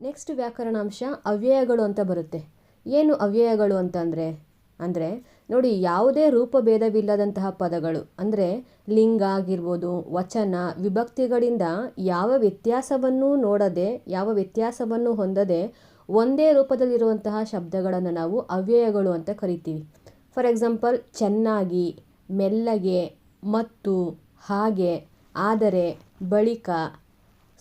Next ವ್ಯಾಕರಣಾಂಶ ಅವ್ಯಯಗಳು ಅಂತ ಬರುತ್ತೆ. ಏನು ಅವ್ಯಯಗಳು ಅಂತಂದರೆ ಅಂದರೆ? ನೋಡಿ ಯಾವುದೇ ರೂಪಭೇದವಿಲ್ಲದಂತಹ ಪದಗಳು. ಅಂದರೆ ಲಿಂಗ ಆಗಿರ್ಬೋದು, ವಚನ, ವಿಭಕ್ತಿಗಳಿಂದ ಯಾವ ವ್ಯತ್ಯಾಸವನ್ನೂ ನೋಡದೆ, ಯಾವ ವ್ಯತ್ಯಾಸವನ್ನು ಹೊಂದದೆ ಒಂದೇ ರೂಪದಲ್ಲಿರುವಂತಹ ಶಬ್ದಗಳನ್ನು ನಾವು ಅವ್ಯಯಗಳು ಅಂತ ಕರಿತೀವಿ. ಫಾರ್ ಎಕ್ಸಾಂಪಲ್ ಚೆನ್ನಾಗಿ, ಮೆಲ್ಲಗೆ, ಮತ್ತು, ಹಾಗೆ, ಆದರೆ, ಬಳಿಕ,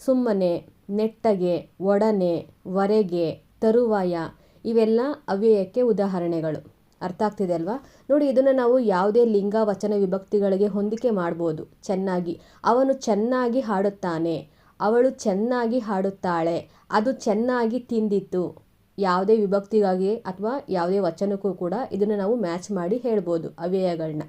ಸುಮ್ಮನೆ ನೆಟ್ಟಗೆ, ಒಡನೆ, ವರೆಗೆ, ತರುವಾಯ ಇವೆಲ್ಲ ಅವ್ಯಯಕ್ಕೆ ಉದಾಹರಣೆಗಳು. ಅರ್ಥ ಆಗ್ತಿದೆ ಅಲ್ವಾ? ನೋಡಿ, ಇದನ್ನು ನಾವು ಯಾವುದೇ ಲಿಂಗ ವಚನ ವಿಭಕ್ತಿಗಳಿಗೆ ಹೊಂದಿಕೆ ಮಾಡ್ಬೋದು. ಚೆನ್ನಾಗಿ. ಅವನು ಚೆನ್ನಾಗಿ ಹಾಡುತ್ತಾನೆ. ಅವಳು ಚೆನ್ನಾಗಿ ಹಾಡುತ್ತಾಳೆ. ಅದು ಚೆನ್ನಾಗಿ ತಿಂದಿತ್ತು. ಯಾವುದೇ ವಿಭಕ್ತಿಗಾಗಿ ಅಥವಾ ಯಾವುದೇ ವಚನಕ್ಕೂ ಕೂಡ ಇದನ್ನು ನಾವು ಮ್ಯಾಚ್ ಮಾಡಿ ಹೇಳ್ಬೋದು ಅವ್ಯಯಗಳನ್ನ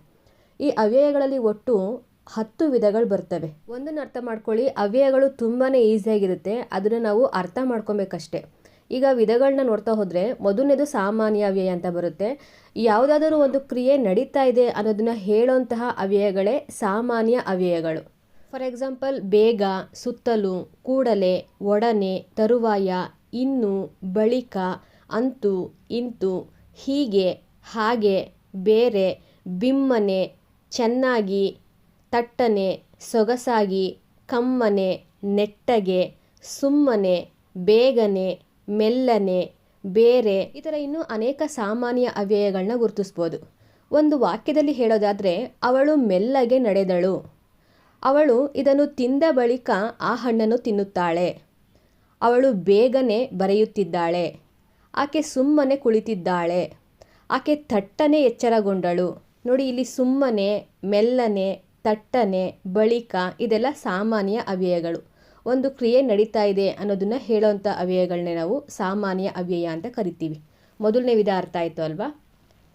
ಈ ಅವ್ಯಯಗಳಲ್ಲಿ ಒಟ್ಟು ಹತ್ತು ವಿಧಗಳು ಬರ್ತವೆ. ಒಂದನ್ನು ಅರ್ಥ ಮಾಡ್ಕೊಳ್ಳಿ. ಅವ್ಯಯಗಳು ತುಂಬಾ ಈಸಿಯಾಗಿರುತ್ತೆ ಅದನ್ನು ನಾವು ಅರ್ಥ ಮಾಡ್ಕೊಬೇಕಷ್ಟೆ. ಈಗ ವಿಧಗಳನ್ನ ನೋಡ್ತಾ ಹೋದರೆ ಮೊದಲನೇದು ಸಾಮಾನ್ಯ ಅವ್ಯಯ ಅಂತ ಬರುತ್ತೆ. ಯಾವುದಾದರೂ ಒಂದು ಕ್ರಿಯೆ ನಡೀತಾ ಇದೆ ಅನ್ನೋದನ್ನ ಹೇಳೋಂತಹ ಅವ್ಯಯಗಳೇ ಸಾಮಾನ್ಯ ಅವ್ಯಯಗಳು. ಫಾರ್ ಎಕ್ಸಾಂಪಲ್ ಬೇಗ, ಸುತ್ತಲೂ, ಕೂಡಲೇ, ಒಡನೆ, ತರುವಾಯ, ಇನ್ನು, ಬಳಿಕ, ಅಂತು, ಇಂತು, ಹೀಗೆ, ಹಾಗೆ, ಬೇರೆ, ಬಿಮ್ಮನೆ, ಚೆನ್ನಾಗಿ ತಟ್ಟನೆ, ಸೊಗಸಾಗಿ, ಕಮ್ಮನೆ, ನೆಟ್ಟಗೆ, ಸುಮ್ಮನೆ, ಬೇಗನೆ, ಮೆಲ್ಲನೆ, ಬೇರೆ ಈ ಥರ ಇನ್ನೂ ಅನೇಕ ಸಾಮಾನ್ಯ ಅವ್ಯಯಗಳನ್ನ ಗುರುತಿಸ್ಬೋದು. ಒಂದು ವಾಕ್ಯದಲ್ಲಿ ಹೇಳೋದಾದರೆ, ಅವಳು ಮೆಲ್ಲಗೆ ನಡೆದಳು. ಅವಳು ಇದನ್ನು ತಿಂದ ಬಳಿಕ ಆ ಹಣ್ಣನ್ನು ತಿನ್ನುತ್ತಾಳೆ. ಅವಳು ಬೇಗನೆ ಬರೆಯುತ್ತಿದ್ದಾಳೆ. ಆಕೆ ಸುಮ್ಮನೆ ಕುಳಿತಿದ್ದಾಳೆ. ಆಕೆ ತಟ್ಟನೆ ಎಚ್ಚರಗೊಂಡಳು. ನೋಡಿ, ಇಲ್ಲಿ ಸುಮ್ಮನೆ, ಮೆಲ್ಲನೆ ತಟ್ಟನೆ, ಬಳಿಕ ಇದೆಲ್ಲ ಸಾಮಾನ್ಯ ಅವ್ಯಯಗಳು. ಒಂದು ಕ್ರಿಯೆ ನಡೀತಾ ಇದೆ ಅನ್ನೋದನ್ನ ಹೇಳೋವಂಥ ಅವ್ಯಯಗಳನ್ನೇ ನಾವು ಸಾಮಾನ್ಯ ಅವ್ಯಯ ಅಂತ ಕರಿತೀವಿ. ಮೊದಲನೇ ವಿಧ ಅರ್ಥ ಆಯಿತು ಅಲ್ವಾ?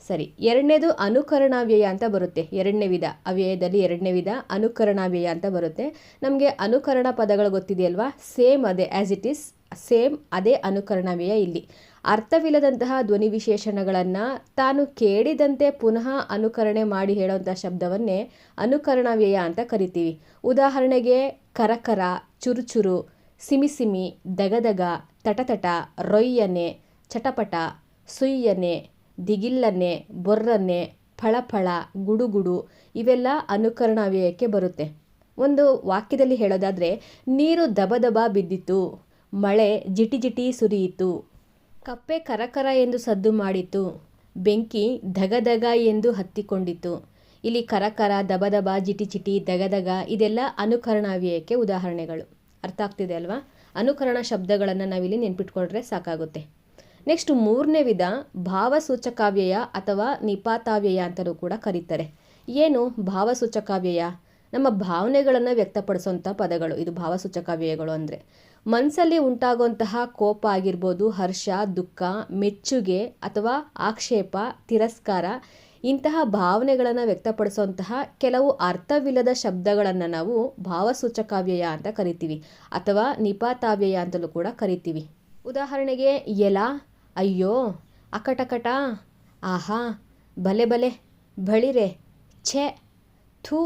ಸರಿ, ಎರಡನೇದು ಅನುಕರಣಾವ್ಯಯ ಅಂತ ಬರುತ್ತೆ. ಎರಡನೇ ವಿಧ, ಅವ್ಯಯದಲ್ಲಿ ಎರಡನೇ ವಿಧ ಅನುಕರಣಾವ್ಯಯ ಅಂತ ಬರುತ್ತೆ. ನಮಗೆ ಅನುಕರಣ ಪದಗಳು ಗೊತ್ತಿದೆಯಲ್ವಾ? ಸೇಮ್ ಅದೇ ಆ್ಯಸ್ ಇಟ್ ಈಸ್ ಸೇಮ್ ಅದೇ ಅನುಕರಣಾವ್ಯಯ ಇಲ್ಲಿ. ಅರ್ಥವಿಲ್ಲದಂತಹ ಧ್ವನಿ ವಿಶೇಷಣಗಳನ್ನು ತಾನು ಕೇಳಿದಂತೆ ಪುನಃ ಅನುಕರಣೆ ಮಾಡಿ ಹೇಳುವಂಥ ಶಬ್ದವನ್ನೇ ಅನುಕರಣ ವ್ಯಯ ಅಂತ ಕರಿತೀವಿ. ಉದಾಹರಣೆಗೆ ಕರಕರ, ಚುರುಚುರು, ಸಿಮಿಸಿಮಿ, ದಗದಗ, ತಟತಟ, ರೊಯ್ಯನೆ, ಚಟಪಟ, ಸುಯ್ಯನೆ, ದಿಗಿಲ್ಲನೆ, ಬೊರ್ರನೆ, ಫಳಫಳ, ಗುಡುಗುಡು ಇವೆಲ್ಲ ಅನುಕರಣ ವ್ಯಯಕ್ಕೆ ಬರುತ್ತೆ. ಒಂದು ವಾಕ್ಯದಲ್ಲಿ ಹೇಳೋದಾದರೆ, ನೀರು ದಬದಬ ಬಿದ್ದಿತ್ತು, ಮಳೆ ಜಿಟಿ ಜಿಟಿ ಸುರಿಯಿತು ಕಪ್ಪೆ ಕರಕರ ಎಂದು ಸದ್ದು ಮಾಡಿತು. ಬೆಂಕಿ ಧಗಧಗ ಎಂದು ಹತ್ತಿಕೊಂಡಿತು. ಇಲ್ಲಿ ಕರಕರ, ದಬದಬ, ಜಿಟಿ ಚಿಟಿ ದಗದಗ ಇದೆಲ್ಲ ಅನುಕರಣಾವ್ಯಯಕ್ಕೆ ಉದಾಹರಣೆಗಳು. ಅರ್ಥ ಆಗ್ತಿದೆ ಅಲ್ವಾ? ಅನುಕರಣ ಶಬ್ದಗಳನ್ನು ನಾವಿಲ್ಲಿ ನೆನ್ಪಿಟ್ಕೊಂಡ್ರೆ ಸಾಕಾಗುತ್ತೆ. ನೆಕ್ಸ್ಟ್ ಮೂರನೇ ವಿಧ, ಭಾವಸೂಚಕಾವ್ಯಯ ಅಥವಾ ನಿಪಾತಾವ್ಯಯ ಅಂತಲೂ ಕೂಡ ಕರೀತಾರೆ. ಏನು ಭಾವಸೂಚಕಾವ್ಯಯ? ನಮ್ಮ ಭಾವನೆಗಳನ್ನು ವ್ಯಕ್ತಪಡಿಸುವಂಥ ಪದಗಳು. ಇದು ಭಾವಸೂಚಕ ವ್ಯಯಗಳು ಅಂದರೆ. ಮನಸ್ಸಲ್ಲಿ ಉಂಟಾಗುವಂತಹ ಕೋಪ ಆಗಿರ್ಬೋದು, ಹರ್ಷ, ದುಃಖ, ಮೆಚ್ಚುಗೆ ಅಥವಾ ಆಕ್ಷೇಪ, ತಿರಸ್ಕಾರ, ಇಂತಹ ಭಾವನೆಗಳನ್ನು ವ್ಯಕ್ತಪಡಿಸುವಂತಹ ಕೆಲವು ಅರ್ಥವಿಲ್ಲದ ಶಬ್ದಗಳನ್ನು ನಾವು ಭಾವಸೂಚಕಾವ್ಯಯ ಅಂತ ಕರಿತೀವಿ. ಅಥವಾ ನಿಪಾತಾವ್ಯಯ ಅಂತಲೂ ಕೂಡ ಕರಿತೀವಿ. ಉದಾಹರಣೆಗೆ, ಎಲ ಅಯ್ಯೋ ಅಕಟಕಟ ಆಹಾ ಬಲೆ ಬಲೆ ಬಳಿರೆ ಛೆ ಥೂ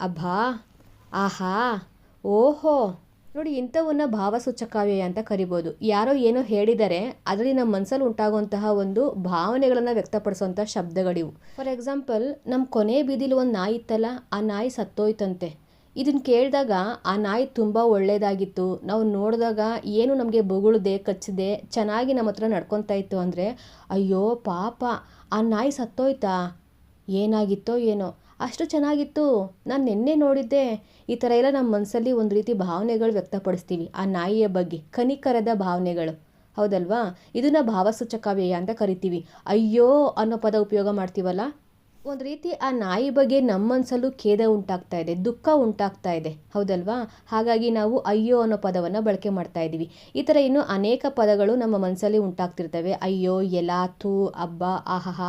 ಅಭಾ, ಆಹಾ, ಓಹೋ. ನೋಡಿ, ಇಂಥವನ್ನ ಭಾವಸೂಚಕಾವ್ಯಯ ಅಂತ ಕರಿಬೋದು. ಯಾರೋ ಏನೋ ಹೇಳಿದರೆ ಅದರಲ್ಲಿ ನಮ್ಮ ಮನಸ್ಸಲ್ಲಿ ಉಂಟಾಗುವಂತಹ ಒಂದು ಭಾವನೆಗಳನ್ನು ವ್ಯಕ್ತಪಡಿಸುವಂಥ ಶಬ್ದಗಳಿವು. ಫಾರ್ ಎಕ್ಸಾಂಪಲ್ ನಮ್ಮ ಕೊನೆ ಬೀದಿಲಿ ಒಂದು ನಾಯಿ ಇತ್ತಲ್ಲ, ಆ ನಾಯಿ ಸತ್ತೋಯ್ತಂತೆ. ಇದನ್ನು ಕೇಳಿದಾಗ ಆ ನಾಯಿ ತುಂಬ ಒಳ್ಳೆಯದಾಗಿತ್ತು ನಾವು ನೋಡಿದಾಗ ಏನು ನಮಗೆ ಬೊಗಳ್ದೆ, ಕಚ್ಚಿದೆ, ಚೆನ್ನಾಗಿ ನಮ್ಮ ಹತ್ರ ನಡ್ಕೊತಾ ಇತ್ತು ಅಂದರೆ, ಅಯ್ಯೋ, ಪಾಪ, ಆ ನಾಯಿ ಸತ್ತೋಯ್ತಾ? ಏನಾಗಿತ್ತೋ ಏನೋ? ಅಷ್ಟು ಚೆನ್ನಾಗಿತ್ತು. ನಾನು ನಿನ್ನೆ ನೋಡಿದ್ದೆ. ಈ ಥರ ಎಲ್ಲ ನಮ್ಮ ಮನಸ್ಸಲ್ಲಿ ಒಂದು ರೀತಿ ಭಾವನೆಗಳು ವ್ಯಕ್ತಪಡಿಸ್ತೀವಿ. ಆ ನಾಯಿಯ ಬಗ್ಗೆ, ಕನಿಕರದ ಭಾವನೆಗಳು. ಹೌದಲ್ವಾ? ಇದನ್ನು ಭಾವಸೂಚಕಾವ್ಯಯ ಅಂತ ಕರಿತೀವಿ. ಅಯ್ಯೋ ಅನ್ನೋ ಪದ ಉಪಯೋಗ ಮಾಡ್ತೀವಲ್ಲ? ಒಂದು ರೀತಿ ಆ ನಾಯಿ ಬಗ್ಗೆ ನಮ್ಮ ಮನಸ್ಸಲ್ಲೂ ಖೇದ ಉಂಟಾಗ್ತಾ ಇದೆ, ದುಃಖ ಉಂಟಾಗ್ತಾ ಇದೆ. ಹೌದಲ್ವಾ? ಹಾಗಾಗಿ ನಾವು ಅಯ್ಯೋ ಅನ್ನೋ ಪದವನ್ನು ಬಳಕೆ ಮಾಡ್ತಾ ಇದ್ದೀವಿ ಈ ಥರ ಇನ್ನೂ ಅನೇಕ ಪದಗಳು ನಮ್ಮ ಮನಸ್ಸಲ್ಲಿ ಉಂಟಾಗ್ತಿರ್ತವೆ. ಅಯ್ಯೋ ಎಲ ಥೂ, ಅಬ್ಬ, ಆಹಹ.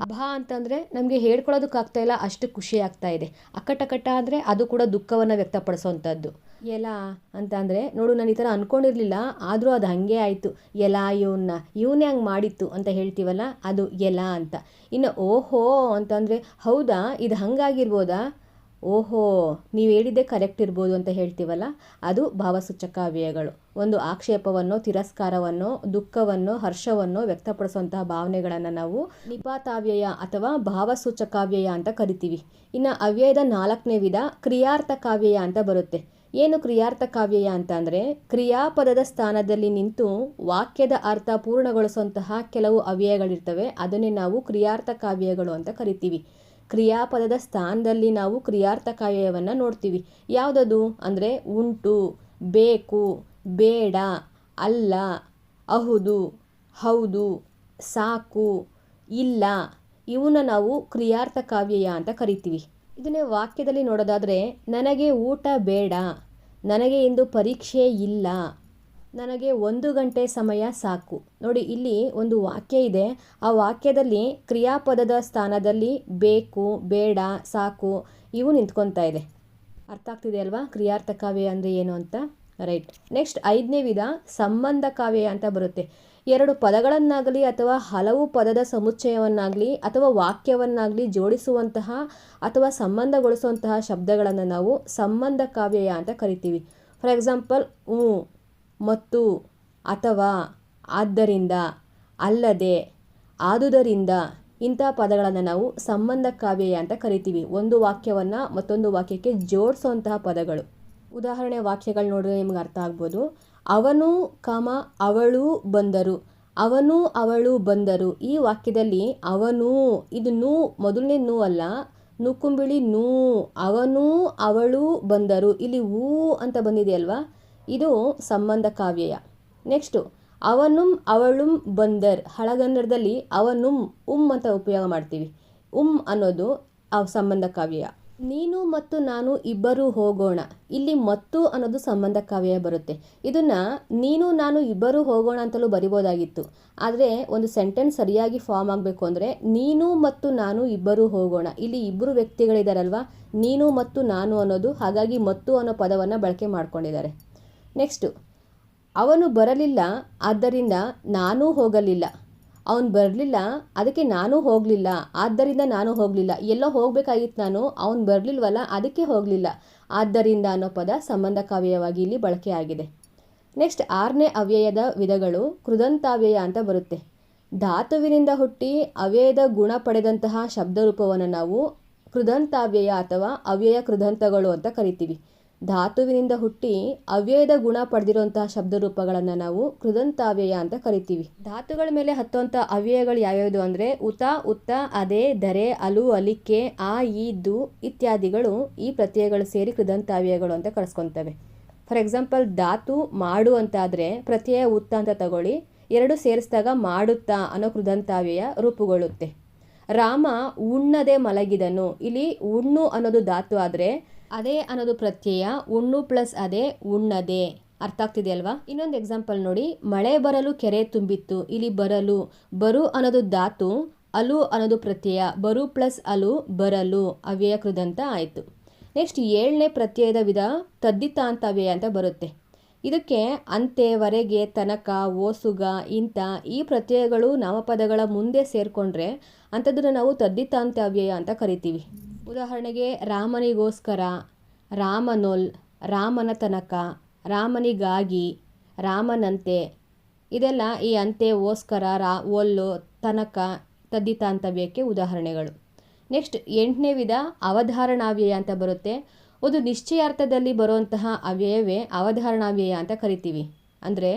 ಅಬ್ಬ ಅಂತಂದರೆ ನಮಗೆ ಹೇಳ್ಕೊಳ್ಳೋದಕ್ಕಾಗ್ತಾ ಇಲ್ಲ, ಅಷ್ಟು ಖುಷಿ ಆಗ್ತಾ ಇದೆ. ಅಕ್ಕಟಕಟ ಅಂದರೆ ಅದು ಕೂಡ ದುಃಖವನ್ನು ವ್ಯಕ್ತಪಡಿಸೋವಂಥದ್ದು ಎಲ ಅಂತ ಅಂದರೆ ನೋಡು ನಾನು ಈ ಥರ ಅಂದ್ಕೊಂಡಿರಲಿಲ್ಲ ಆದರೂ ಅದು ಹಾಗೆ ಆಯಿತು. ಎಲ ಇವನ್ನ ಇವನೇ ಹಂಗೆ ಮಾಡಿತ್ತು ಅಂತ ಹೇಳ್ತೀವಲ್ಲ, ಅದು ಎಲ ಅಂತ. ಇನ್ನು ಓಹೋ ಅಂತಂದರೆ, ಹೌದಾ? ಇದು ಹಂಗಾಗಿರ್ಬೋದಾ? ಓಹೋ, ನೀವು ಹೇಳಿದ್ದೆ ಕರೆಕ್ಟ್ ಇರ್ಬೋದು ಅಂತ ಹೇಳ್ತೀವಲ್ಲ, ಅದು ಭಾವಸೂಚಕ ವ್ಯಯಗಳು ಒಂದು ಆಕ್ಷೇಪವನ್ನು, ತಿರಸ್ಕಾರವನ್ನು, ದುಃಖವನ್ನು, ಹರ್ಷವನ್ನು ವ್ಯಕ್ತಪಡಿಸುವಂತಹ ಭಾವನೆಗಳನ್ನು ನಾವು ನಿಪಾತಾವ್ಯಯ ಅಥವಾ ಭಾವಸೂಚಕಾವ್ಯಯ ಅಂತ ಕರಿತೀವಿ. ಇನ್ನು ಅವ್ಯಯದ ನಾಲ್ಕನೇ ವಿಧ ಕ್ರಿಯಾರ್ಥಕಾವ್ಯಯ ಅಂತ ಬರುತ್ತೆ. ಏನು ಕ್ರಿಯಾರ್ಥಕಾವ್ಯಯ ಅಂತ ಅಂದರೆ ಕ್ರಿಯಾಪದದ ಸ್ಥಾನದಲ್ಲಿ ನಿಂತು ವಾಕ್ಯದ ಅರ್ಥ ಪೂರ್ಣಗೊಳಿಸುವಂತಹ ಕೆಲವು ಅವ್ಯಯಗಳಿರ್ತವೆ. ಅದನ್ನೇ ನಾವು ಕ್ರಿಯಾರ್ಥ ಕಾವ್ಯಗಳು ಅಂತ ಕರಿತೀವಿ. ಕ್ರಿಯಾಪದದ ಸ್ಥಾನದಲ್ಲಿ ನಾವು ಕ್ರಿಯಾರ್ಥ ಕಾವ್ಯವನ್ನು ನೋಡ್ತೀವಿ. ಯಾವುದದು? ಅಂದರೆ ಉಂಟು, ಬೇಕು, ಬೇಡ, ಅಲ್ಲ, ಅಹುದು, ಹೌದು, ಸಾಕು, ಇಲ್ಲ, ಇವನ್ನ ನಾವು ಕ್ರಿಯಾರ್ಥ ಕಾವ್ಯಯ ಅಂತ ಕರಿತೀವಿ. ಇದನ್ನೇ ವಾಕ್ಯದಲ್ಲಿ ನೋಡೋದಾದರೆ, ನನಗೆ ಊಟ ಬೇಡ, ನನಗೆ ಇಂದು ಪರೀಕ್ಷೆ ಇಲ್ಲ, ನನಗೆ ಒಂದು ಗಂಟೆ ಸಮಯ ಸಾಕು. ನೋಡಿ, ಇಲ್ಲಿ ಒಂದು ವಾಕ್ಯ ಇದೆ. ಆ ವಾಕ್ಯದಲ್ಲಿ ಕ್ರಿಯಾಪದದ ಸ್ಥಾನದಲ್ಲಿ ಬೇಕು, ಬೇಡ, ಸಾಕು, ಇವು ನಿಂತ್ಕೊತಾ ಇದೆ. ಅರ್ಥ ಆಗ್ತಿದೆ ಅಲ್ವಾ? ಕ್ರಿಯಾರ್ಥ ಕಾವ್ಯ ಅಂದರೆ ಏನು ಅಂತ? ರೈಟ್. ನೆಕ್ಸ್ಟ್, ಐದನೇ ವಿಧ ಸಂಬಂಧ ಕಾವ್ಯ ಅಂತ ಬರುತ್ತೆ. ಎರಡು ಪದಗಳನ್ನಾಗಲಿ ಅಥವಾ ಹಲವು ಪದದ ಸಮುಚ್ಚಯವನ್ನಾಗಲಿ ಅಥವಾ ವಾಕ್ಯವನ್ನಾಗಲಿ ಜೋಡಿಸುವಂತಹ ಅಥವಾ ಸಂಬಂಧಗೊಳಿಸುವಂತಹ ಶಬ್ದಗಳನ್ನು ನಾವು ಸಂಬಂಧ ಕಾವ್ಯಯ ಅಂತ ಕರಿತೀವಿ. ಫಾರ್ ಎಕ್ಸಾಂಪಲ್ ಹ್ಞೂ ಮತ್ತು, ಅಥವಾ, ಆದ್ದರಿಂದ, ಅಲ್ಲದೆ, ಆದುದರಿಂದ ಇಂಥ ಪದಗಳನ್ನು ನಾವು ಸಂಬಂಧ ಕಾವ್ಯಯ ಅಂತ ಕರಿತೀವಿ. ಒಂದು ವಾಕ್ಯವನ್ನು ಮತ್ತೊಂದು ವಾಕ್ಯಕ್ಕೆ ಜೋಡಿಸುವಂತಹ ಪದಗಳು. ಉದಾಹರಣೆ ವಾಕ್ಯಗಳು ನೋಡಿದ್ರೆ ನಿಮ್ಗೆ ಅರ್ಥ ಆಗ್ಬೋದು. ಅವನು, ಕಾಮ, ಅವಳು, ಬಂದರು. ಅವನು, ಅವಳು, ಬಂದರು. ಈ ವಾಕ್ಯದಲ್ಲಿ ಅವನು, ಇದು ನೂ, ಮೊದಲನೇ ನೂ ಅಲ್ಲ, ನುಕ್ಕುಂಬಿಳಿ ನೂ, ಅವನು, ಅವಳು, ಬಂದರು. ಇಲ್ಲಿ ಊ ಅಂತ ಬಂದಿದೆಯಲ್ವಾ ಇದು ಸಂಬಂಧ ಕಾವ್ಯಯ. ನೆಕ್ಸ್ಟು ಅವನುಂ, ಅವಳುಂ, ಬಂದರ್. ಹಳಗನ್ನಡದಲ್ಲಿ ಅವನುಂ ಉಮ್ ಅಂತ ಉಪಯೋಗ ಮಾಡ್ತೀವಿ. ಉಮ್ ಅನ್ನೋದು ಸಂಬಂಧ ಕಾವ್ಯಯ. ನೀನು ಮತ್ತು ನಾನು ಇಬ್ಬರು ಹೋಗೋಣ. ಇಲ್ಲಿ ಮತ್ತು ಅನ್ನೋದು ಸಂಬಂಧ ಕಾವ್ಯ ಬರುತ್ತೆ. ಇದನ್ನ ನೀನು ನಾನು ಇಬ್ಬರು ಹೋಗೋಣ ಅಂತಲೂ ಬರಿಬೋದಾಗಿತ್ತು. ಆದರೆ ಒಂದು ಸೆಂಟೆನ್ಸ್ ಸರಿಯಾಗಿ ಫಾರ್ಮ್ ಆಗಬೇಕು ಅಂದರೆ ನೀನು ಮತ್ತು ನಾನು ಇಬ್ಬರು ಹೋಗೋಣ. ಇಲ್ಲಿ ಇಬ್ಬರು ವ್ಯಕ್ತಿಗಳಿದಾರಲ್ವಾ? ನೀನು ಮತ್ತು ನಾನು ಅನ್ನೋದು, ಹಾಗಾಗಿ ಮತ್ತು ಅನ್ನೋ ಪದವನ್ನು ಬಳಕೆ ಮಾಡ್ಕೊಂಡಿದ್ದಾರೆ. ನೆಕ್ಸ್ಟು ಅವನು ಬರಲಿಲ್ಲ, ಆದ್ದರಿಂದ ನಾನೂ ಹೋಗಲಿಲ್ಲ. ಅವನು ಬರಲಿಲ್ಲ, ಅದಕ್ಕೆ ನಾನು ಹೋಗಲಿಲ್ಲ. ಆದ್ದರಿಂದ ನಾನು ಹೋಗಲಿಲ್ಲ. ಎಲ್ಲೋ ಹೋಗಬೇಕಾಗಿತ್ತು ನಾನು, ಅವನು ಬರಲಿಲ್ವಲ್ಲ, ಅದಕ್ಕೆ ಹೋಗಲಿಲ್ಲ. ಆದ್ದರಿಂದ ಅನ್ನೋ ಪದ ಸಂಬಂಧ ಕಾವ್ಯವಾಗಿ ಇಲ್ಲಿ ಬಳಕೆ ಆಗಿದೆ. ನೆಕ್ಸ್ಟ್, ಆರನೇ ಅವ್ಯಯದ ವಿಧಗಳು ಕೃದಂತಾವ್ಯಯ ಅಂತ ಬರುತ್ತೆ. ಧಾತುವಿನಿಂದ ಹುಟ್ಟಿ ಅವ್ಯಯದ ಗುಣ ಪಡೆದಂತಹ ಶಬ್ದರೂಪವನ್ನು ನಾವು ಕೃದಂತಾವ್ಯಯ ಅಥವಾ ಅವ್ಯಯ ಕೃದಂತಗಳು ಅಂತ ಕರಿತೀವಿ. ಧಾತುವಿನಿಂದ ಹುಟ್ಟಿ ಅವ್ಯಯದ ಗುಣ ಪಡೆದಿರುವಂತಹ ಶಬ್ದರೂಪಗಳನ್ನು ನಾವು ಕೃದಂತಾವ್ಯಯ ಅಂತ ಕರಿತೀವಿ. ಧಾತುಗಳ ಮೇಲೆ ಹತ್ತುವಂಥ ಅವ್ಯಯಗಳು ಯಾವ್ಯಾವುದು ಅಂದರೆ ಉತ, ಉತ್ತ, ಅದೇ, ದರೆ, ಅಲು, ಅಲಿಕೆ, ಆ, ಈ ಇತ್ಯಾದಿಗಳು ಈ ಪ್ರತ್ಯಯಗಳು ಸೇರಿ ಕೃದಂತಾವ್ಯಯಗಳು ಅಂತ ಕರೆಸ್ಕೊತವೆ. ಫಾರ್ ಎಕ್ಸಾಂಪಲ್ ಧಾತು ಮಾಡು ಅಂತಾದರೆ ಪ್ರತ್ಯಯ ಉತ್ತ ಅಂತ ತಗೊಳ್ಳಿ, ಎರಡು ಸೇರಿಸಿದಾಗ ಮಾಡುತ್ತಾ ಅನ್ನೋ ಕೃದಂತಾವ್ಯಯ ರೂಪುಗೊಳ್ಳುತ್ತೆ. ರಾಮ ಉಣ್ಣದೆ ಮಲಗಿದನು, ಇಲ್ಲಿ ಉಣ್ಣು ಅನ್ನೋದು ಧಾತು ಆದರೆ ಅದೇ ಅನ್ನೋದು ಪ್ರತ್ಯಯ, ಉಣ್ಣು ಪ್ಲಸ್ ಅದೇ, ಉಣ್ಣದೆ. ಅರ್ಥ ಆಗ್ತಿದೆ ಅಲ್ವಾ? ಇನ್ನೊಂದು ಎಕ್ಸಾಂಪಲ್ ನೋಡಿ. ಮಳೆ ಬರಲು ಕೆರೆ ತುಂಬಿತ್ತು ಇಲ್ಲಿ ಬರಲು. ಬರು ಅನ್ನೋದು ಧಾತು, ಅಲು ಅನ್ನೋದು ಪ್ರತ್ಯಯ. ಬರು ಪ್ಲಸ್ ಅಲು, ಬರಲು. ಅವ್ಯಯ ಕೃದಂತ ಆಯಿತು. ನೆಕ್ಸ್ಟ್ ಏಳನೇ ಪ್ರತ್ಯಯದ ವಿಧ ತದ್ದಿತ ಅಂತ ಬರುತ್ತೆ. ಇದಕ್ಕೆ ಅಂತೆ, ವರೆಗೆ, ತನಕ, ಓಸುಗ ಇಂಥ ಈ ಪ್ರತ್ಯಯಗಳು ನಾಮಪದಗಳ ಮುಂದೆ ಸೇರಿಕೊಂಡ್ರೆ ಅಂಥದ್ದನ್ನು ನಾವು ತದ್ದಿತಾಂತವ್ಯಯ ಅಂತ ಕರಿತೀವಿ. ಉದಾಹರಣೆಗೆ ರಾಮನಿಗೋಸ್ಕರ, ರಾಮನೊಲ್, ರಾಮನ ತನಕ, ರಾಮನಿಗಾಗಿ, ರಾಮನಂತೆ. ಇದೆಲ್ಲ ಈ ಅಂತೆ ಓಸ್ಕರ ರಾ ಒಲ್ಲು ತನಕ ತದ್ದಿತಾಂತವ್ಯಕ್ಕೆ ಉದಾಹರಣೆಗಳು. ನೆಕ್ಸ್ಟ್ ಎಂಟನೇ ವಿಧ ಅವಧಾರಣಾವ್ಯಯ ಅಂತ ಬರುತ್ತೆ. ಒಂದು ನಿಶ್ಚಯಾರ್ಥದಲ್ಲಿ ಬರುವಂತಹ ಅವ್ಯಯವೇ ಅವಧಾರಣಾವ್ಯಯ ಅಂತ ಕರಿತೀವಿ. ಅಂದರೆ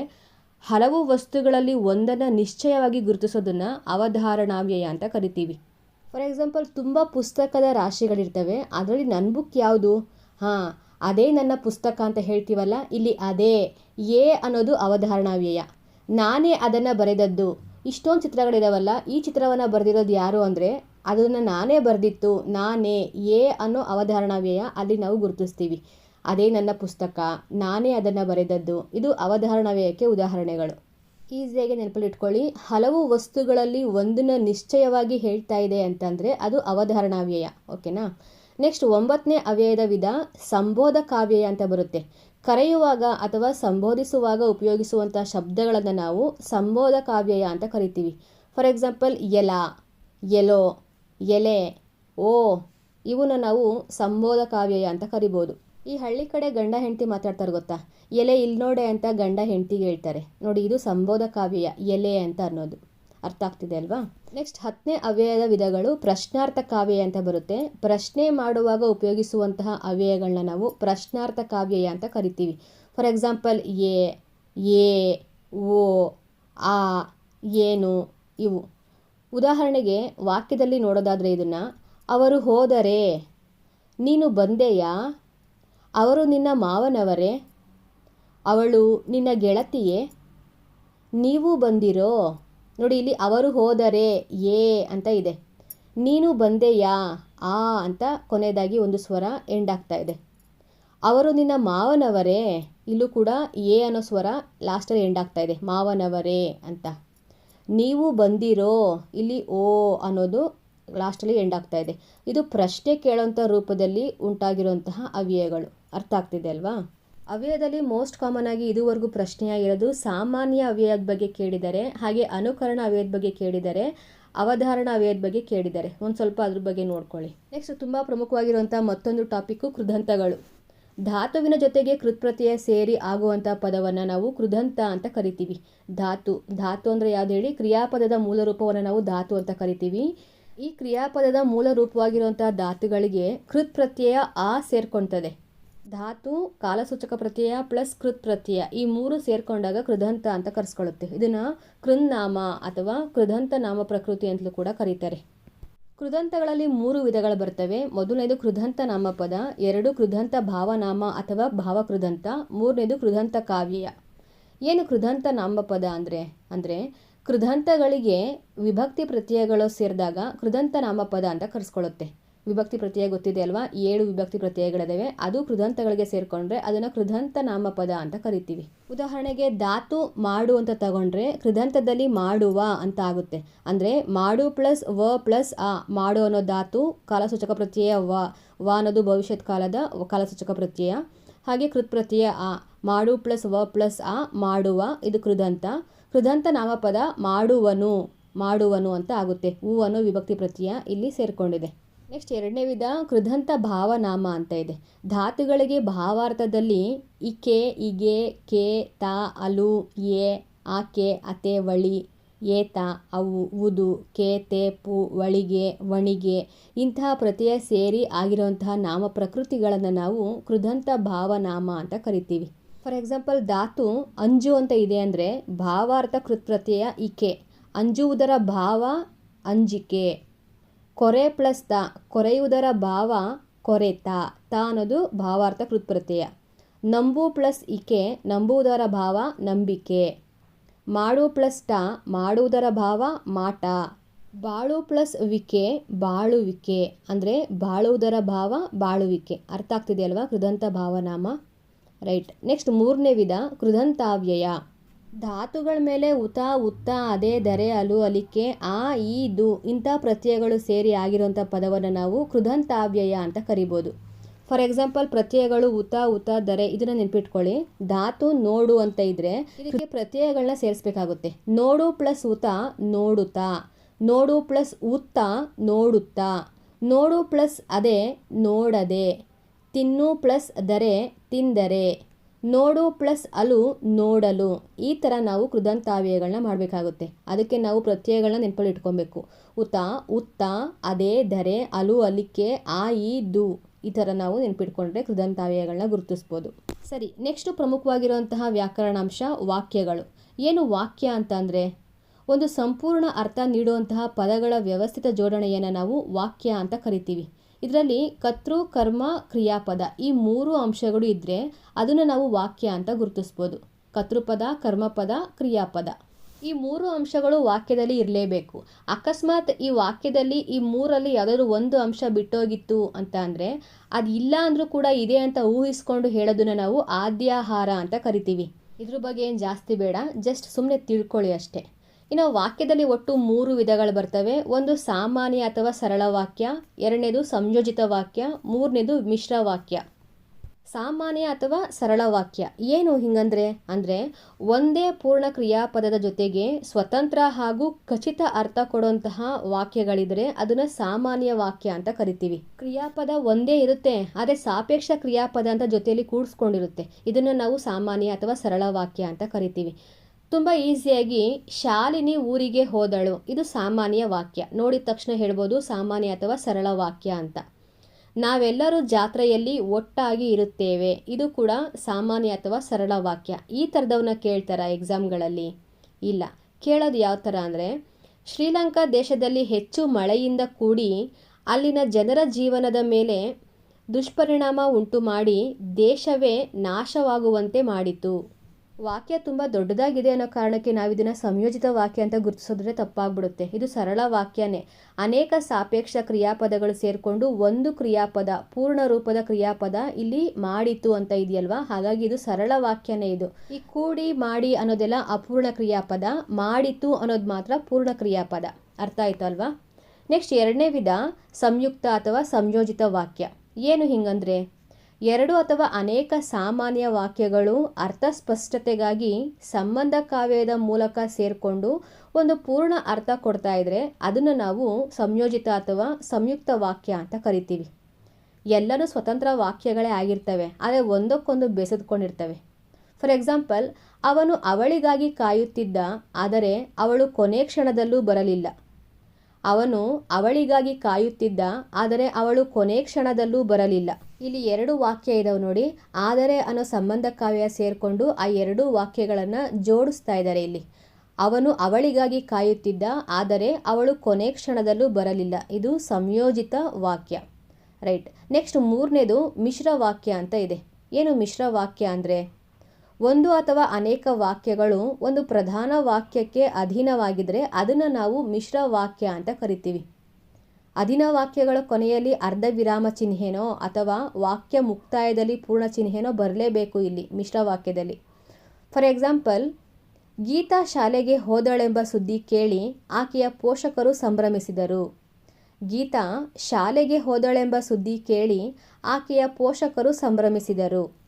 ಹಲವು ವಸ್ತುಗಳಲ್ಲಿ ಒಂದನ್ನು ನಿಶ್ಚಯವಾಗಿ ಗುರುತಿಸೋದನ್ನು ಅವಧಾರಣಾವ್ಯಯ ಅಂತ ಕರಿತೀವಿ. ಫಾರ್ ಎಕ್ಸಾಂಪಲ್ ತುಂಬ ಪುಸ್ತಕದ ರಾಶಿಗಳಿರ್ತವೆ. ಅದರಲ್ಲಿ ನನ್ನ ಬುಕ್ ಯಾವುದು? ಹಾಂ, ಅದೇ ನನ್ನ ಪುಸ್ತಕ ಅಂತ ಹೇಳ್ತೀವಲ್ಲ? ಇಲ್ಲಿ ಅದೇ, ಎ ಅನ್ನೋದು ಅವಧಾರಣಾವ್ಯಯ. ನಾನೇ ಅದನ್ನು ಬರೆದದ್ದು. ಇಷ್ಟೊಂದು ಚಿತ್ರಗಳಿದಾವಲ್ಲ, ಈ ಚಿತ್ರವನ್ನು ಬರೆದಿರೋದು ಯಾರು ಅಂದರೆ, ಅದನ್ನು ನಾನೇ ಬರೆದಿತ್ತು. ನಾನೇ, ಎ ಅನ್ನೋ ಅವಧಾರಣಾವ್ಯಯ ಅಲ್ಲಿ ನಾವು ಗುರುತಿಸ್ತೀವಿ. ಅದೇ ನನ್ನ ಪುಸ್ತಕ. ನಾನೇ ಅದನ್ನು ಬರೆದದ್ದು. ಇದು ಅವಧಾರಣಾವ್ಯಯಕ್ಕೆ ಉದಾಹರಣೆಗಳು. ಈಸಿಯಾಗಿ ನೆನಪಲ್ಲಿಟ್ಕೊಳ್ಳಿ ಹಲವು ವಸ್ತುಗಳಲ್ಲಿ ಒಂದನ್ನು ನಿಶ್ಚಯವಾಗಿ ಹೇಳ್ತಾ ಇದೆ ಅಂತಂದರೆ ಅದು ಅವಧಾರಣಾವ್ಯಯ, ಓಕೆನಾ? ನೆಕ್ಸ್ಟ್ ಒಂಬತ್ತನೇ ಅವ್ಯಯದ ವಿಧ ಸಂಬೋಧ ಕಾವ್ಯಯ ಅಂತ ಬರುತ್ತೆ. ಕರೆಯುವಾಗ ಅಥವಾ ಸಂಬೋಧಿಸುವಾಗ ಉಪಯೋಗಿಸುವಂಥ ಶಬ್ದಗಳನ್ನು ನಾವು ಸಂಬೋಧ ಕಾವ್ಯಯ ಅಂತ ಕರಿತೀವಿ. ಫಾರ್ ಎಕ್ಸಾಂಪಲ್ ಎಲ, ಎಲೋ, ಎಲೆ, ಓ, ಇವನ್ನ ನಾವು ಸಂಬೋಧ ಕಾವ್ಯಯ ಅಂತ ಕರಿಬೋದು. ಈ ಹಳ್ಳಿ ಕಡೆ ಗಂಡ ಹೆಂಡತಿ ಮಾತಾಡ್ತಾರೆ ಗೊತ್ತಾ? ಎಲೆ ಇಲ್ಲಿ ನೋಡೆ ಅಂತ ಗಂಡ ಹೆಂಡತಿಗೆ ಹೇಳ್ತಾರೆ. ನೋಡಿ, ಇದು ಸಂಬೋಧ ಕಾವ್ಯ, ಎಲೆ ಅಂತ ಅನ್ನೋದು. ಅರ್ಥ ಆಗ್ತಿದೆ ಅಲ್ವಾ? ನೆಕ್ಸ್ಟ್ ಹತ್ತನೇ ಅವ್ಯಯದ ವಿಧಗಳು ಪ್ರಶ್ನಾರ್ಥ ಕಾವ್ಯ ಅಂತ ಬರುತ್ತೆ. ಪ್ರಶ್ನೆ ಮಾಡುವಾಗ ಉಪಯೋಗಿಸುವಂತಹ ಅವ್ಯಯಗಳನ್ನ ನಾವು ಪ್ರಶ್ನಾರ್ಥ ಕಾವ್ಯಯ ಅಂತ ಕರಿತೀವಿ. ಫಾರ್ ಎಕ್ಸಾಂಪಲ್ ಎ ಎ, ಓ, ಆ, ಏನು, ಇವು. ಉದಾಹರಣೆಗೆ ವಾಕ್ಯದಲ್ಲಿ ನೋಡೋದಾದರೆ ಇದನ್ನು, ಅವರು ಹೋದರೆ ನೀನು ಬಂದೆಯಾ? ಅವರು ನಿನ್ನ ಮಾವನವರೇ? ಅವಳು ನಿನ್ನ ಗೆಳತಿಯೇ? ನೀವು ಬಂದಿರೋ? ನೋಡಿ, ಇಲ್ಲಿ ಅವರು ಹೋದರೆ ಏ ಅಂತ ಇದೆ. ನೀನು ಬಂದೆಯಾ? ಆ ಅಂತ ಕೊನೆಯದಾಗಿ ಒಂದು ಸ್ವರ ಎಂಡ್ ಆಗ್ತಾ ಇದೆ. ಅವರು ನಿನ್ನ ಮಾವನವರೇ? ಇಲ್ಲೂ ಕೂಡ ಎ ಅನ್ನೋ ಸ್ವರ ಲಾಸ್ಟಲ್ಲಿ ಎಂಡ್ ಆಗ್ತಾ ಇದೆ. ಮಾವನವರೇ ಅಂತ. ನೀವು ಬಂದಿರೋ? ಇಲ್ಲಿ ಓ ಅನ್ನೋದು ಲಾಸ್ಟಲ್ಲಿ ಎಂಡ್ ಆಗ್ತಾ ಇದೆ. ಇದು ಪ್ರಶ್ನೆ ಕೇಳೋಂಥ ರೂಪದಲ್ಲಿ ಉಂಟಾಗಿರುವಂತಹ ಅವ್ಯಯಗಳು. ಅರ್ಥ ಆಗ್ತಿದೆ ಅಲ್ವಾ? ಅವ್ಯಯದಲ್ಲಿ ಮೋಸ್ಟ್ ಕಾಮನ್ ಆಗಿ ಇದುವರೆಗೂ ಪ್ರಶ್ನೆಯಾಗಿರೋದು ಸಾಮಾನ್ಯ ಅವ್ಯಯದ ಬಗ್ಗೆ ಕೇಳಿದರೆ, ಹಾಗೆ ಅನುಕರಣ ಅವ್ಯಯದ ಬಗ್ಗೆ ಕೇಳಿದರೆ, ಅವಧಾರಣ ಅವ್ಯಯದ ಬಗ್ಗೆ ಕೇಳಿದರೆ, ಒಂದು ಸ್ವಲ್ಪ ಅದ್ರ ಬಗ್ಗೆ ನೋಡ್ಕೊಳ್ಳಿ. ನೆಕ್ಸ್ಟ್ ತುಂಬ ಪ್ರಮುಖವಾಗಿರುವಂಥ ಮತ್ತೊಂದು ಟಾಪಿಕ್ಕು ಕೃದಂತಗಳು. ಧಾತುವಿನ ಜೊತೆಗೆ ಕೃತ್ಪ್ರತ್ಯಯ ಸೇರಿ ಆಗುವಂಥ ಪದವನ್ನು ನಾವು ಕೃದಂತ ಅಂತ ಕರಿತೀವಿ. ಧಾತು ಧಾತು ಅಂದರೆ ಯಾವ್ದು ಹೇಳಿ? ಕ್ರಿಯಾಪದದ ಮೂಲ ರೂಪವನ್ನು ನಾವು ಧಾತು ಅಂತ ಕರಿತೀವಿ. ಈ ಕ್ರಿಯಾಪದದ ಮೂಲ ರೂಪವಾಗಿರುವಂಥ ಧಾತುಗಳಿಗೆ ಕೃತ್ಪ್ರತ್ಯಯ ಆ ಸೇರ್ಕೊಳ್ತದೆ. ಧಾತು, ಕಾಲಸೂಚಕ ಪ್ರತ್ಯಯ ಪ್ಲಸ್ ಕೃತ್ ಪ್ರತ್ಯಯ ಈ ಮೂರು ಸೇರ್ಕೊಂಡಾಗ ಕೃದಂತ ಅಂತ ಕರೆಸ್ಕೊಳ್ಳುತ್ತೆ. ಇದನ್ನು ಕೃನ್ನಾಮ ಅಥವಾ ಕೃದಂತ ನಾಮ ಪ್ರಕೃತಿ ಅಂತಲೂ ಕೂಡ ಕರೀತಾರೆ. ಕೃದಂತಗಳಲ್ಲಿ ಮೂರು ವಿಧಗಳು ಬರ್ತವೆ. ಮೊದಲನೇದು ಕೃದಂತ ನಾಮಪದ ಎರಡು ಕೃದಂತ ಭಾವನಾಮ ಅಥವಾ ಭಾವಕೃದಂತ ಮೂರನೇದು ಕೃದಂತ ಕಾವ್ಯ. ಏನು ಕೃದಂತ ನಾಮಪದ ಅಂದರೆ? ಅಂದರೆ ಕೃದಂತಗಳಿಗೆ ವಿಭಕ್ತಿ ಪ್ರತ್ಯಯಗಳು ಸೇರಿದಾಗ ಕೃದಂತ ನಾಮಪದ ಅಂತ ಕರೆಸ್ಕೊಳ್ಳುತ್ತೆ. ವಿಭಕ್ತಿ ಪ್ರತ್ಯಯ ಗೊತ್ತಿದೆ ಅಲ್ವಾ? ಏಳು ವಿಭಕ್ತಿ ಪ್ರತ್ಯಯಗಳಿದಾವೆ. ಅದು ಕೃದಂತಗಳಿಗೆ ಸೇರಿಕೊಂಡ್ರೆ ಅದನ್ನು ಕೃದಂತ ನಾಮಪದ ಅಂತ ಕರಿತೀವಿ. ಉದಾಹರಣೆಗೆ ಧಾತು ಮಾಡು ಅಂತ ತಗೊಂಡ್ರೆ ಕೃದಂತದಲ್ಲಿ ಮಾಡುವ ಅಂತ ಆಗುತ್ತೆ. ಅಂದರೆ ಮಾಡು ಪ್ಲಸ್ ವ ಪ್ಲಸ್ ಆ, ಮಾಡು ಅನ್ನೋ ಧಾತು ಕಾಲಸೂಚಕ ಪ್ರತ್ಯಯ ವ ವ ಅನ್ನೋದು ಭವಿಷ್ಯತ್ ಕಾಲದ ಕಾಲಸೂಚಕ ಪ್ರತ್ಯಯ. ಹಾಗೆ ಕೃತ್ ಪ್ರತ್ಯಯ ಆ, ಮಾಡು ಪ್ಲಸ್ ವ ಪ್ಲಸ್ ಆ, ಮಾಡುವ, ಇದು ಕೃದಂತ. ಕೃದಂತ ನಾಮಪದ ಮಾಡುವನು ಮಾಡುವನು ಅಂತ ಆಗುತ್ತೆ. ಹೂವನ್ನು ವಿಭಕ್ತಿ ಪ್ರತ್ಯಯ ಇಲ್ಲಿ ಸೇರಿಕೊಂಡಿದೆ. ನೆಕ್ಸ್ಟ್ ಎರಡನೇ ವಿಧ ಕೃದಂತ ಭಾವನಾಮ ಅಂತ ಇದೆ. ಧಾತುಗಳಿಗೆ ಭಾವಾರ್ಥದಲ್ಲಿ ಇಕೆ, ಇಗೆ, ಕೆ, ತ, ಅಲು, ಎ, ಆಕೆ, ಅತೆ, ವಳಿ, ಏತ, ಅವು, ಉದು, ಕೆ ತೇಪು ವಳಿಗೆ, ವಣಿಗೆ ಇಂತಹ ಪ್ರತ್ಯಯ ಸೇರಿ ಆಗಿರುವಂತಹ ನಾಮ ಪ್ರಕೃತಿಗಳನ್ನು ನಾವು ಕೃದಂತ ಭಾವನಾಮ ಅಂತ ಕರಿತೀವಿ. ಫಾರ್ ಎಕ್ಸಾಂಪಲ್ ಧಾತು ಅಂಜು ಅಂತ ಇದೆ ಅಂದರೆ ಭಾವಾರ್ಥ ಕೃತ್ ಪ್ರತ್ಯಯ ಇಕೆ. ಅಂಜುವುದರ ಭಾವ ಅಂಜಿಕೆ. ಕೊರೆ ಪ್ಲಸ್ ತ ಕೊರೆಯುವುದರ ಭಾವ ಕೊರೆತ ತ ಅನ್ನೋದು ಭಾವಾರ್ಥ ಕೃತ್ಪ್ರತ್ಯಯ ನಂಬು ಪ್ಲಸ್ ಇಕೆ, ನಂಬುವುದರ ಭಾವ ನಂಬಿಕೆ. ಮಾಡು ಪ್ಲಸ್ ಟ, ಮಾಡುವುದರ ಭಾವ ಮಾಟ. ಬಾಳು ಪ್ಲಸ್ ವಿಕೆ, ಬಾಳುವಿಕೆ. ಅಂದರೆ ಬಾಳುವುದರ ಭಾವ ಬಾಳುವಿಕೆ. ಅರ್ಥ ಆಗ್ತಿದೆ ಅಲ್ವಾ ಕೃದಂತ ಭಾವನಾಮ. ರೈಟ್. ನೆಕ್ಸ್ಟ್ ಮೂರನೇ ವಿಧ, ಕೃದಂತಾವ್ಯಯ. ಧಾತುಗಳ ಮೇಲೆ ಉತ, ಉತ್ತ, ಅದೇ, ದರೆ, ಅಲು, ಅಲಿಕೆ, ಆ, ಈ, ದು ಇಂಥ ಪ್ರತ್ಯಯಗಳು ಸೇರಿ ಆಗಿರುವಂಥ ಪದವನ್ನು ನಾವು ಕೃದಂತಾವ್ಯಯ ಅಂತ ಕರಿಬೋದು. ಫಾರ್ ಎಕ್ಸಾಂಪಲ್ ಪ್ರತ್ಯಯಗಳು ಉತ ಉತ, ದರೆ ಇದನ್ನ ನೆನ್ಪಿಟ್ಕೊಳ್ಳಿ. ಧಾತು, ನೋಡು ಅಂತ ಇದ್ರೆ ಇದಕ್ಕೆ ಪ್ರತ್ಯಯಗಳನ್ನ ಸೇರಿಸ್ಬೇಕಾಗುತ್ತೆ. ನೋಡು ಪ್ಲಸ್ ಉತ, ನೋಡುತ್ತಾ. ನೋಡು ಪ್ಲಸ್ ಉತ್ತ, ನೋಡುತ್ತಾ. ನೋಡು ಪ್ಲಸ್ ಅದೇ, ನೋಡದೆ. ತಿನ್ನು ಪ್ಲಸ್ ದರೆ, ತಿಂದರೆ. ನೋಡು ಪ್ಲಸ್ ಅಲು ನೋಡಲು. ಈ ಥರ ನಾವು ಕೃದಂತಾವ್ಯಯಗಳನ್ನ ಮಾಡಬೇಕಾಗುತ್ತೆ. ಅದಕ್ಕೆ ನಾವು ಪ್ರತ್ಯಯಗಳನ್ನ ನೆನಪಲ್ಲಿ ಇಟ್ಕೊಬೇಕು. ಉತ, ಉತ್ತ, ಅದೇ, ಧರೆ, ಅಲು, ಅಲಿಕೆ, ಆ, ಈ, ದು ಈ ಥರ ನಾವು ನೆನಪಿಟ್ಕೊಂಡ್ರೆ ಕೃದಂತಾವ್ಯಯಗಳನ್ನ ಗುರುತಿಸ್ಬೋದು. ಸರಿ, ನೆಕ್ಸ್ಟ್ ಪ್ರಮುಖವಾಗಿರುವಂತಹ ವ್ಯಾಕರಣಾಂಶ ವಾಕ್ಯಗಳು. ಏನು ವಾಕ್ಯ ಅಂತ ಅಂದರೆ ಒಂದು ಸಂಪೂರ್ಣ ಅರ್ಥ ನೀಡುವಂತಹ ಪದಗಳ ವ್ಯವಸ್ಥಿತ ಜೋಡಣೆಯನ್ನು ನಾವು ವಾಕ್ಯ ಅಂತ ಕರಿತೀವಿ. ಇದರಲ್ಲಿ ಕರ್ತೃ, ಕರ್ಮ, ಕ್ರಿಯಾಪದ ಈ ಮೂರು ಅಂಶಗಳು ಇದ್ದರೆ ಅದನ್ನು ನಾವು ವಾಕ್ಯ ಅಂತ ಗುರುತಿಸ್ಬೋದು. ಕರ್ತೃಪದ, ಕರ್ಮಪದ, ಕ್ರಿಯಾಪದ. ಈ ಮೂರು ಅಂಶಗಳು ವಾಕ್ಯದಲ್ಲಿ ಇರಲೇಬೇಕು. ಅಕಸ್ಮಾತ್ ಈ ವಾಕ್ಯದಲ್ಲಿ ಈ ಮೂರಲ್ಲಿ ಯಾವುದಾದ್ರು ಒಂದು ಅಂಶ ಬಿಟ್ಟೋಗಿತ್ತು ಅಂತ ಅಂದರೆ ಅದು ಇಲ್ಲ ಅಂದರೂ ಕೂಡ ಇದೆ ಅಂತ ಊಹಿಸ್ಕೊಂಡು ಹೇಳೋದನ್ನ ನಾವು ಆದ್ಯಾಹಾರ ಅಂತ ಕರಿತೀವಿ. ಇದ್ರ ಬಗ್ಗೆ ಏನು ಜಾಸ್ತಿ ಬೇಡ, ಜಸ್ಟ್ ಸುಮ್ಮನೆ ತಿಳ್ಕೊಳ್ಳಿ ಅಷ್ಟೇ. ಇನ್ನು ವಾಕ್ಯದಲ್ಲಿ ಒಟ್ಟು ಮೂರು ವಿಧಗಳು ಬರ್ತವೆ. ಒಂದು ಸಾಮಾನ್ಯ ಅಥವಾ ಸರಳ ವಾಕ್ಯ, ಎರಡನೇದು ಸಂಯೋಜಿತ ವಾಕ್ಯ, ಮೂರನೇದು ಮಿಶ್ರ ವಾಕ್ಯ. ಸಾಮಾನ್ಯ ಅಥವಾ ಸರಳ ವಾಕ್ಯ. ಏನು ಹಿಂಗಂದ್ರೆ, ಅಂದರೆ ಒಂದೇ ಪೂರ್ಣ ಕ್ರಿಯಾಪದದ ಜೊತೆಗೆ ಸ್ವತಂತ್ರ ಹಾಗೂ ಖಚಿತ ಅರ್ಥ ಕೊಡುವಂತಹ ವಾಕ್ಯಗಳಿದ್ರೆ ಅದನ್ನ ಸಾಮಾನ್ಯ ವಾಕ್ಯ ಅಂತ ಕರಿತೀವಿ. ಕ್ರಿಯಾಪದ ಒಂದೇ ಇರುತ್ತೆ, ಆದರೆ ಸಾಪೇಕ್ಷ ಕ್ರಿಯಾಪದ ಅಂತ ಜೊತೆಯಲ್ಲಿ ಕೂಡಿಸ್ಕೊಂಡಿರುತ್ತೆ. ಇದನ್ನು ನಾವು ಸಾಮಾನ್ಯ ಅಥವಾ ಸರಳ ವಾಕ್ಯ ಅಂತ ಕರಿತೀವಿ. ತುಂಬ ಈಸಿಯಾಗಿ ಶಾಲಿನಿ ಊರಿಗೆ ಹೋದಳು. ಇದು ಸಾಮಾನ್ಯ ವಾಕ್ಯ. ನೋಡಿದ ತಕ್ಷಣ ಹೇಳ್ಬೋದು, ಸಾಮಾನ್ಯ ಅಥವಾ ಸರಳ ವಾಕ್ಯ ಅಂತ. ನಾವೆಲ್ಲರೂ ಜಾತ್ರೆಯಲ್ಲಿ ಒಟ್ಟಾಗಿ ಇರುತ್ತೇವೆ. ಇದು ಕೂಡ ಸಾಮಾನ್ಯ ಅಥವಾ ಸರಳ ವಾಕ್ಯ. ಈ ಥರದವನ್ನ ಕೇಳ್ತಾರ ಎಕ್ಸಾಮ್ಗಳಲ್ಲಿ? ಇಲ್ಲ. ಕೇಳೋದು ಯಾವ ಥರ ಅಂದರೆ, ಶ್ರೀಲಂಕಾ ದೇಶದಲ್ಲಿ ಹೆಚ್ಚು ಮಳೆಯಿಂದ ಕೂಡಿ ಅಲ್ಲಿನ ಜನರ ಜೀವನದ ಮೇಲೆ ದುಷ್ಪರಿಣಾಮ ಉಂಟು ಮಾಡಿ ದೇಶವೇ ನಾಶವಾಗುವಂತೆ ಮಾಡಿತು. ವಾಕ್ಯ ತುಂಬ ದೊಡ್ಡದಾಗಿದೆ ಅನ್ನೋ ಕಾರಣಕ್ಕೆ ನಾವು ಇದನ್ನು ಸಂಯೋಜಿತ ವಾಕ್ಯ ಅಂತ ಗುರುತಿಸೋದ್ರೆ ತಪ್ಪಾಗ್ಬಿಡುತ್ತೆ. ಇದು ಸರಳ ವಾಕ್ಯನೇ. ಅನೇಕ ಸಾಪೇಕ್ಷ ಕ್ರಿಯಾಪದಗಳು ಸೇರಿಕೊಂಡು ಒಂದು ಕ್ರಿಯಾಪದ, ಪೂರ್ಣ ರೂಪದ ಕ್ರಿಯಾಪದ ಇಲ್ಲಿ ಮಾಡಿತು ಅಂತ ಇದೆಯಲ್ವಾ? ಹಾಗಾಗಿ ಇದು ಸರಳ ವಾಕ್ಯನೇ ಇದು. ಈ ಕೂಡಿ ಮಾಡಿ ಅನ್ನೋದೆಲ್ಲ ಅಪೂರ್ಣ ಕ್ರಿಯಾಪದ ಮಾಡಿತು ಅನ್ನೋದು ಮಾತ್ರ ಪೂರ್ಣ ಕ್ರಿಯಾಪದ. ಅರ್ಥ ಆಯ್ತು ಅಲ್ವಾ ನೆಕ್ಸ್ಟ್ ಎರಡನೇ ವಿಧ, ಸಂಯುಕ್ತ ಅಥವಾ ಸಂಯೋಜಿತ ವಾಕ್ಯ. ಏನು ಹಿಂಗಂದ್ರೆ? ಎರಡು ಅಥವಾ ಅನೇಕ ಸಾಮಾನ್ಯ ವಾಕ್ಯಗಳು ಅರ್ಥಸ್ಪಷ್ಟತೆಗಾಗಿ ಸಂಬಂಧ ಕಾವ್ಯದ ಮೂಲಕ ಸೇರಿಕೊಂಡು ಒಂದು ಪೂರ್ಣ ಅರ್ಥ ಕೊಡ್ತಾ ಇದ್ರೆ ಅದನ್ನು ನಾವು ಸಂಯೋಜಿತ ಅಥವಾ ಸಂಯುಕ್ತ ವಾಕ್ಯ ಅಂತ ಕರಿತೀವಿ. ಎಲ್ಲರೂ ಸ್ವತಂತ್ರ ವಾಕ್ಯಗಳೇ ಆಗಿರ್ತವೆ, ಆದರೆ ಒಂದಕ್ಕೊಂದು ಬೆಸೆದುಕೊಂಡಿರ್ತವೆ. ಫಾರ್ ಎಕ್ಸಾಂಪಲ್ ಅವನು ಅವಳಿಗಾಗಿ ಕಾಯುತ್ತಿದ್ದ, ಆದರೆ ಅವಳು ಕೊನೆ ಕ್ಷಣದಲ್ಲೂ ಬರಲಿಲ್ಲ. ಅವನು ಅವಳಿಗಾಗಿ ಕಾಯುತ್ತಿದ್ದ, ಆದರೆ ಅವಳು ಕೊನೆ ಕ್ಷಣದಲ್ಲೂ ಬರಲಿಲ್ಲ. ಇಲ್ಲಿ ಎರಡು ವಾಕ್ಯ ಇದಾವೆ ನೋಡಿ. ಆದರೆ ಅನ್ನೋ ಸಂಬಂಧ ಕಾವ್ಯ ಸೇರಿಕೊಂಡು ಆ ಎರಡು ವಾಕ್ಯಗಳನ್ನು ಜೋಡಿಸ್ತಾ ಇದ್ದಾರೆ ಇಲ್ಲಿ. ಅವನು ಅವಳಿಗಾಗಿ ಕಾಯುತ್ತಿದ್ದ, ಆದರೆ ಅವಳು ಕೊನೆ ಕ್ಷಣದಲ್ಲೂ ಬರಲಿಲ್ಲ. ಇದು ಸಂಯೋಜಿತ ವಾಕ್ಯ. ರೈಟ್. ನೆಕ್ಸ್ಟ್ ಮೂರನೇದು ಮಿಶ್ರ ವಾಕ್ಯ ಅಂತ ಇದೆ. ಏನು ಮಿಶ್ರ ವಾಕ್ಯ ಅಂದರೆ? ಒಂದು ಅಥವಾ ಅನೇಕ ವಾಕ್ಯಗಳು ಒಂದು ಪ್ರಧಾನ ವಾಕ್ಯಕ್ಕೆ ಅಧೀನವಾಗಿದ್ದರೆ ಅದನ್ನು ನಾವು ಮಿಶ್ರ ವಾಕ್ಯ ಅಂತ ಕರಿತೀವಿ. ಅಧೀನ ವಾಕ್ಯಗಳ ಕೊನೆಯಲ್ಲಿ ಅರ್ಧ ವಿರಾಮ ಚಿಹ್ನೆನೋ ಅಥವಾ ವಾಕ್ಯ ಮುಕ್ತಾಯದಲ್ಲಿ ಪೂರ್ಣ ಚಿಹ್ನೆನೋ ಬರಲೇಬೇಕು ಇಲ್ಲಿ ಮಿಶ್ರ ವಾಕ್ಯದಲ್ಲಿ. ಫಾರ್ ಎಕ್ಸಾಂಪಲ್ ಗೀತಾ ಶಾಲೆಗೆ ಹೋದಳೆಂಬ ಸುದ್ದಿ ಕೇಳಿ ಆಕೆಯ ಪೋಷಕರು ಸಂಭ್ರಮಿಸಿದರು. ಗೀತಾ ಶಾಲೆಗೆ ಹೋದಳೆಂಬ ಸುದ್ದಿ ಕೇಳಿ ಆಕೆಯ ಪೋಷಕರು ಸಂಭ್ರಮಿಸಿದರು.